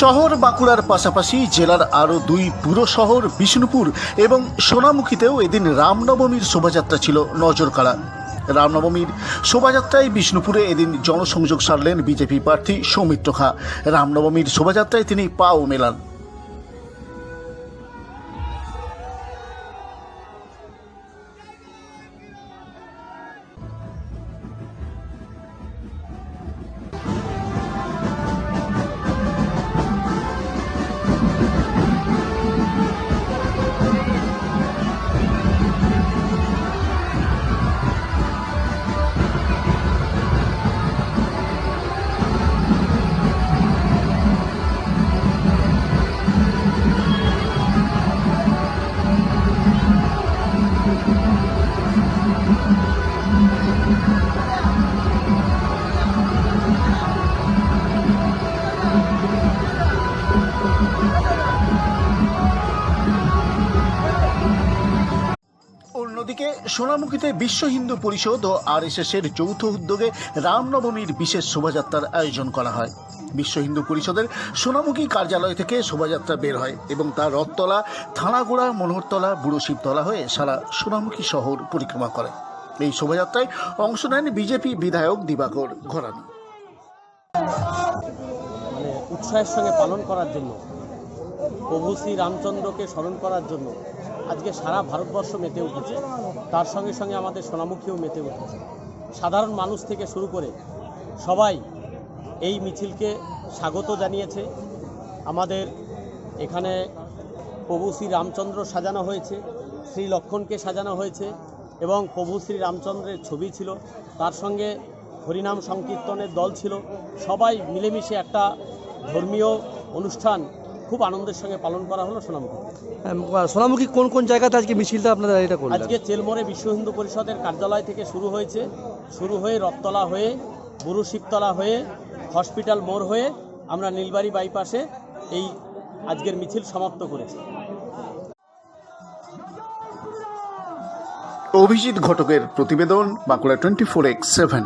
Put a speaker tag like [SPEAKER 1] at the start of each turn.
[SPEAKER 1] শহর বাঁকুড়ার পাশাপাশি জেলার আরও দুই পুরো শহর বিষ্ণুপুর এবং সোনামুখীতেও এদিন রামনবমীর শোভাযাত্রা ছিল নজর কাড়া রামনবমীর শোভাযাত্রায় বিষ্ণুপুরে এদিন জনসংযোগ সারলেন বিজেপি প্রার্থী সৌমিত্র খা। রামনবমীর শোভাযাত্রায় তিনি পাও মেলান। অন্যদিকে সোনামুখীতে বিশ্ব হিন্দু পরিষদ ও আরএসএস এর যৌথ উদ্যোগে রামনবমীর বিশেষ শোভাযাত্রার আয়োজন করা হয়। বিশ্ব হিন্দু পরিষদের সোনামুখী কার্যালয় থেকে শোভাযাত্রা বের হয় এবং তার রথতলা, থানাগোড়া, মনোহরতলা, বুড়ো শিবতলা হয়ে সারা সোনামুখী শহর পরিক্রমা করে। এই শোভাযাত্রায় অংশ নেন বিজেপি বিধায়ক দিবাকর ঘরামি
[SPEAKER 2] মানে উৎসাহের সঙ্গে পালন করার জন্য, প্রভু শ্রী রামচন্দ্রকে স্মরণ করার জন্য আজকে সারা ভারতবর্ষ মেতে উঠেছে। তার সঙ্গে সঙ্গে আমাদের সোনামুখীও মেতে উঠেছে। সাধারণ মানুষ থেকে শুরু করে সবাই এই মিছিলকে স্বাগত জানিয়েছে। আমাদের এখানে প্রভু শ্রী রামচন্দ্র সাজানো হয়েছে, শ্রী লক্ষণকে সাজানো হয়েছে এবং প্রভু শ্রী রামচন্দ্রের ছবি ছিল। তার সঙ্গে হরিনাম সংকীর্তনের দল ছিল। সবাই মিলেমিশে একটা ধর্মীয় অনুষ্ঠান খুব আনন্দের সঙ্গে পালন করা হলো সোনামুখী।
[SPEAKER 3] সোনামুখী কোন কোন জায়গাতে আজকে মিছিলটা আপনারা এটা করলেন?
[SPEAKER 2] আজকে চেলমোড়ে বিশ্ব হিন্দু পরিষদের কার্যালয় থেকে শুরু হয়েছে। শুরু হয়ে রথতলা হয়ে বুরু শিবতলা হয়ে হসপিটাল মোড় হয়ে আমরা নীলবাড়ি বাইপাসে এই আজকের মিছিল সমাপ্ত করেছি।
[SPEAKER 1] অভিজিৎ ঘটকের প্রতিবেদন Bankura twenty four X seven.